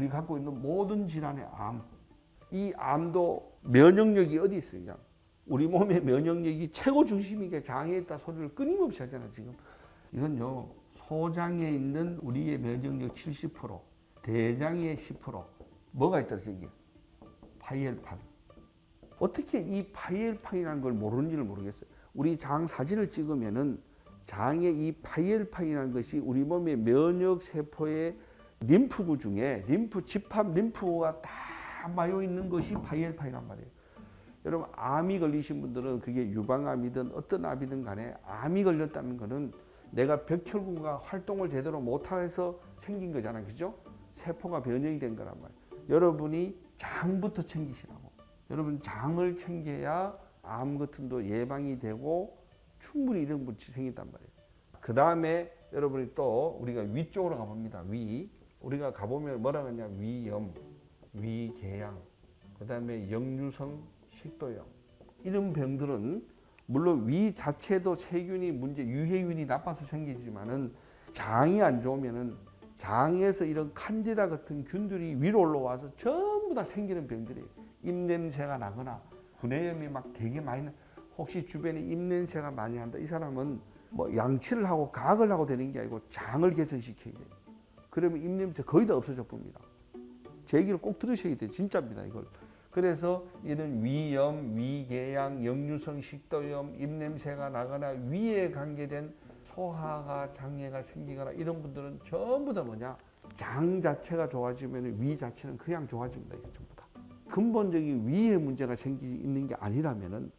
우리 갖고 있는 모든 질환의 암, 이 암도 면역력이 어디 있어요? 우리 몸의 면역력이 최고 중심인 게 장에 있다 소리를 끊임없이 하잖아 지금. 이건요 소장에 있는 우리의 면역력 70%, 대장의 10%, 뭐가 있다 이게 파이엘판. 어떻게 이 파이엘판이라는 걸 모르는지를 모르겠어요. 우리 장 사진을 찍으면은 장에 이 파이엘판이라는 것이 우리 몸의 면역 세포의 림프구 중에 림프 집합 림프가 다 마여 있는 것이 파이엘판이란 말이에요. 여러분 암이 걸리신 분들은 그게 유방암이든 어떤 암이든 간에 암이 걸렸다는 거는 내가 벽혈구가 활동을 제대로 못해서 생긴 거잖아요. 그죠? 세포가 변형이 된 거란 말이에요. 여러분이 장부터 챙기시라고. 여러분 장을 챙겨야 암 같은 도 예방이 되고 충분히 이런 분이 생긴단 말이에요. 그 다음에 여러분이 또 우리가 위쪽으로 가봅니다. 위. 우리가 가보면 뭐라 하냐? 위염, 위궤양, 그 다음에 역류성 식도염. 이런 병들은 물론 위 자체도 세균이 문제 유해균이 나빠서 생기지만은 장이 안 좋으면은 장에서 이런 칸디다 같은 균들이 위로 올라와서 전부 다 생기는 병들이 입냄새가 나거나 구내염이 막 되게 많이 나 혹시 주변에 입냄새가 많이 난다. 이 사람은 뭐 양치를 하고 가글 하고 되는 게 아니고 장을 개선시켜야 돼요 그러면 입냄새 거의 다 없어져 봅니다. 제 얘기를 꼭 들으셔야 돼요. 진짜입니다 이걸. 그래서 이런 위염, 위궤양, 역류성 식도염, 입냄새가 나거나 위에 관계된 소화가 장애가 생기거나 이런 분들은 전부 다 뭐냐? 장 자체가 좋아지면 위 자체는 그냥 좋아집니다 이게 전부 다. 근본적인 위에 문제가 생기 있는 게 아니라면은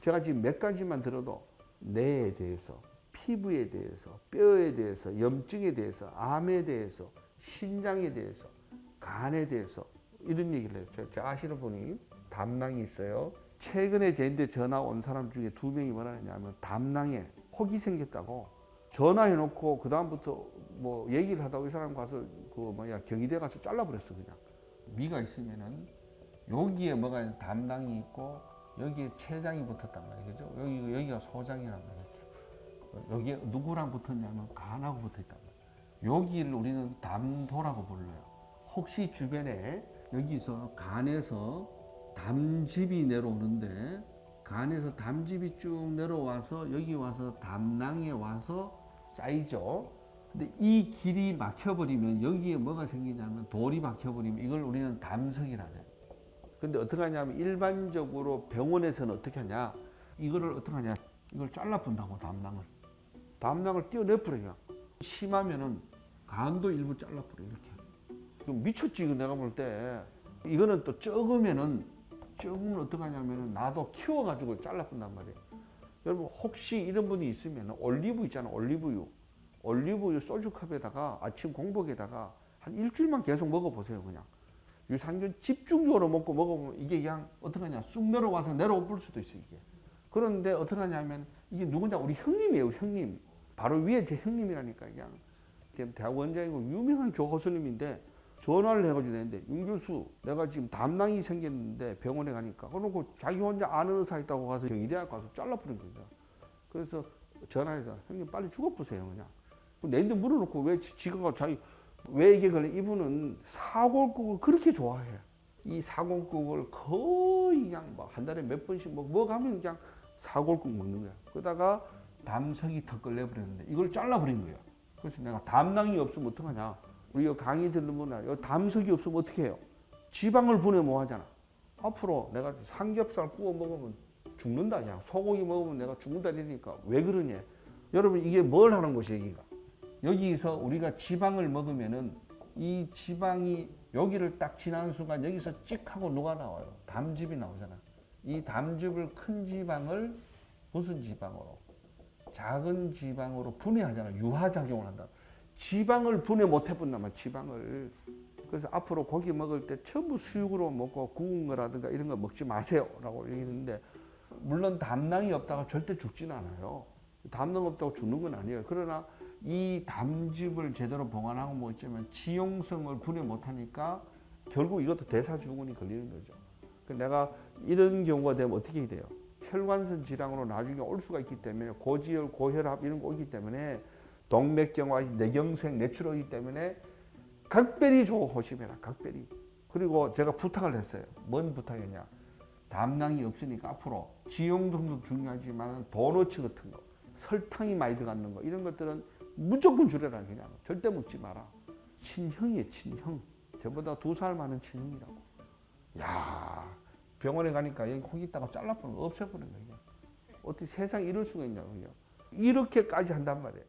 제가 지금 몇 가지만 들어도 뇌에 대해서 피부에 대해서 뼈에 대해서 염증에 대해서 암에 대해서 신장에 대해서 간에 대해서 이런 얘기를 해요. 저, 저 아시는 분이 담낭이 있어요. 최근에 저한테 전화 온 사람 중에 두 명이 뭐라 했냐면 담낭에 혹이 생겼다고 전화해놓고 그 다음부터 뭐 얘기를 하다가 이 사람 가서 그 뭐야 경희대 가서 잘라버렸어 그냥 미가 있으면은 여기에 뭐가 담낭이 있고 여기에 췌장이 붙었단 말이에요 그죠 여기 여기가 소장이란 말이에요 여기에 누구랑 붙었냐면 간하고 말이에요. 여기를 우리는 담도라고 불러요. 혹시 주변에 여기서 간에서 담즙이 내려오는데 간에서 담즙이 쭉 내려와서 여기 와서 담낭에 와서 쌓이죠. 근데 이 길이 막혀버리면 여기에 뭐가 생기냐면 돌이 막혀버리면 이걸 우리는 담석이라 해요. 근데 어떻게 하냐면 일반적으로 병원에서는 어떻게 하냐? 이거를 어떻게 하냐? 이걸 잘라본다고 담낭을 담낭을 떼어내버려요. 심하면은 간도 일부 잘라버려 이렇게. 미쳤지 이거 내가 볼 때. 이거는 또 적으면은 적으면 어떡하냐면은 나도 키워가지고 잘라본단 말이에요. 여러분 혹시 이런 분이 있으면 올리브 있잖아 올리브유. 올리브유 소주컵에다가 아침 공복에다가 한 일주일만 계속 먹어보세요 그냥. 유산균 집중적으로 먹고 먹어보면 이게 그냥 어떡하냐. 쑥 내려와서 내려올 수도 있어 이게. 그런데 어떡하냐면 이게 누구냐? 우리 형님이에요 형님 바로 위에 제 형님이라니까 그냥 대학 원장이고 유명한 교수님인데 전화를 해가지고 되는데 윤 교수 내가 지금 담낭이 생겼는데 병원에 가니까. 그러고 자기 혼자 아는 의사 있다고 가서 경희대학 가서 잘라버린 거죠 그래서 전화해서 형님 빨리 죽어보세요 그냥. 내인데 물어놓고 왜 지- 지가 자기 왜 이게 걸려? 이분은 사골국을 그렇게 좋아해. 이 사골국을 거의 그냥 뭐한 달에 몇 번씩 뭐, 뭐 가면 그냥 사골국 먹는 거야. 그러다가 담석이 턱걸 내버렸는데 이걸 잘라버린 거야 그래서 내가 담낭이 없으면 어떡하냐 우리가 강의 들으면 요 담석이 없으면 어떻게 해요? 지방을 분해 뭐 하잖아. 앞으로 내가 삼겹살 구워 먹으면 죽는다. 그냥 소고기 먹으면 내가 죽는다 이러니까 왜 그러냐? 여러분 이게 뭘 하는 곳이 여기가? 여기서 우리가 지방을 먹으면은 이 지방이 여기를 딱 지나는 순간 여기서 찍 하고 누가 나와요? 담즙이 나오잖아. 이 담즙을 큰 지방을 무슨 지방으로? 작은 지방으로 분해하잖아. 유화작용을 한다. 지방을 분해 못 말이야, 지방을. 그래서 앞으로 고기 먹을 때 전부 수육으로 먹고 구운 거라든가 이런 거 먹지 마세요. 라고 얘기했는데, 물론 담낭이 없다가 절대 죽지는 않아요. 담낭 없다고 죽는 건 아니에요. 그러나 이 담즙을 제대로 보관하고 뭐 있자면 지용성을 분해 못 하니까 결국 이것도 대사증후군이 걸리는 거죠. 그 내가 이런 경우가 되면 어떻게 돼요? 혈관성 질환으로 나중에 올 수가 있기 때문에 고지혈, 고혈압 이런 거 오기 때문에 동맥경화, 뇌경색, 뇌출혈이기 때문에 각별히 조심해라. 각별히. 그리고 제가 부탁을 했어요. 뭔 부탁이냐? 담낭이 없으니까 앞으로 지용등도 중요하지만 도너츠 같은 거, 설탕이 많이 들어가는 거 이런 것들은 무조건 줄여라 그냥 절대 먹지 마라. 친형이에요 친형. 저보다 두 살 많은 친형이라고. 야 병원에 가니까 여기 혹 있다가 잘라버리는 거 없애버리는 거예요. 어떻게 세상에 이럴 수가 있냐고요. 이렇게까지 한단 말이에요.